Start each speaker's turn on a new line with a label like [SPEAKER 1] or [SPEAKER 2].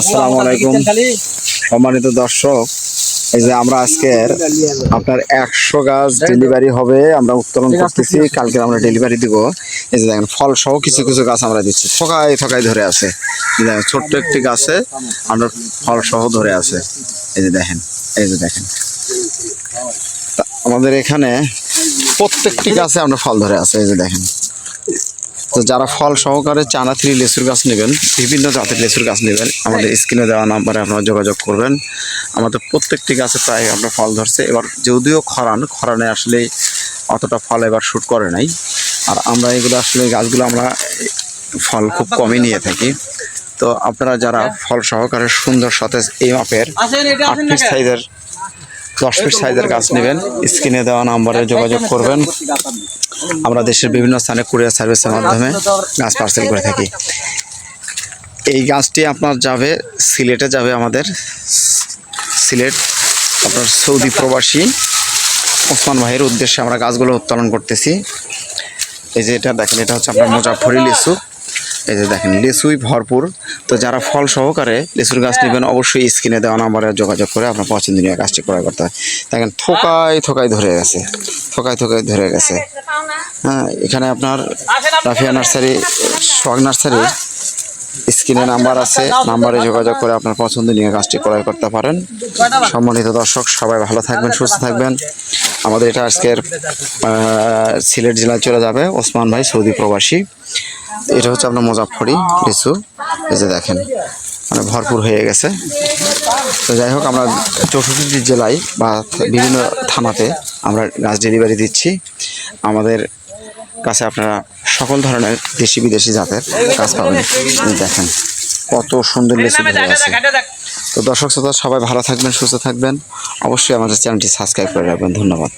[SPEAKER 1] আসসালামু আলাইকুম। সম্মানিত দর্শক এই যে আমরা আজকের আপনার একশো গাছ ডেলিভারি হবে আমরা উত্তোলন করতেছি। কালকে আমরা ডেলিভারি দিব। এই যে দেখেন ফল সহ কিছু কিছু গাছ আমরা দিচ্ছি। থকায় থকায় ধরে আছে। দেখেন ছোট্ট একটি গাছে আমরা ফল সহ ধরে আছে। এই যে দেখেন এই যে দেখেন। তা আমাদের এখানে প্রত্যেকটি গাছে আমরা ফল ধরে আছে। এই যে দেখেন তো যারা ফল সহকারে চানা থ্রি লেচুর গাছ নেবেন বিভিন্ন জাতের লেচুর গাছ নেবেন আমাদের স্ক্রিনে দেওয়া নাম্বারে আপনারা যোগাযোগ করবেন। আমাদের প্রত্যেকটি গাছে প্রায় আপনার ফল ধরছে। এবার যদিও খরান খরানে আসলে অতটা ফল এবার শ্যুট করে নাই। আর আমরা এগুলো আসলে গাছগুলো আমরা ফল খুব কমই নিয়ে থাকি। তো আপনারা যারা ফল সহকারে সুন্দর সতেজ এই মাপের আট পিস সাইজের দশ পিস সাইজের গাছ নেবেন। স্ক্রিনে দেওয়া নাম্বারে যোগাযোগ করবেন। আমরা দেশের বিভিন্ন স্থানে কুরিয়ার সার্ভিসের মাধ্যমে গাছ পার্সেল করে থাকি। এই গাছটি আপনার যাবে, সিলেটে যাবে আমাদের। সিলেট আপনার সৌদি প্রবাসী ওসমান ভাইয়ের উদ্দেশ্যে আমরা গাছগুলো উত্তোলন করতেছি। এই যে এটা দেখেন, এটা হচ্ছে আপনার মুজাফরি লিচু এই যে দেখেন লিচুই ভরপুর। তো যারা ফল সহকারে লিচুর গাছ নেবেন অবশ্যই স্ক্রিনে দেওয়া নাম্বারে যোগাযোগ করে আপনার পছন্দনীয় গাছটি ক্রয় করতে হয়। দেখেন থোকায় থোকায় ধরে গেছে। থোকায় থোকায় ধরে গেছে। হ্যাঁ এখানে আপনার রাফিয়া নার্সারি সোহাগ নার্সারি। স্ক্রিনে নাম্বার আছে নাম্বারে যোগাযোগ করে আপনার পছন্দনীয় গাছটি ক্রয় করতে পারেন। সম্মানিত দর্শক সবাই ভালো থাকবেন সুস্থ থাকবেন। আমাদের এটা আজকের সিলেট জেলায় চলে যাবে ওসমান ভাই সৌদি প্রবাসী। এটা হচ্ছে আপনার মুজাফরি লিচু। এই যে দেখেন মানে ভরপুর হয়ে গেছে। তো যাই হোক আমরা চৌষট্টি জেলায় বা বিভিন্ন থানাতে আমরা গাছ ডেলিভারি দিচ্ছি। আমাদের কাছে আপনারা সকল ধরনের দেশি বিদেশি জাতের গাছ পাবেন। দেখেন কত সুন্দর লিচু ধরে আছে। তো দর্শক শ্রোতা সবাই ভালো থাকবেন সুস্থ থাকবেন। অবশ্যই আমাদের চ্যানেলটি সাবস্ক্রাইব করে রাখবেন। ধন্যবাদ।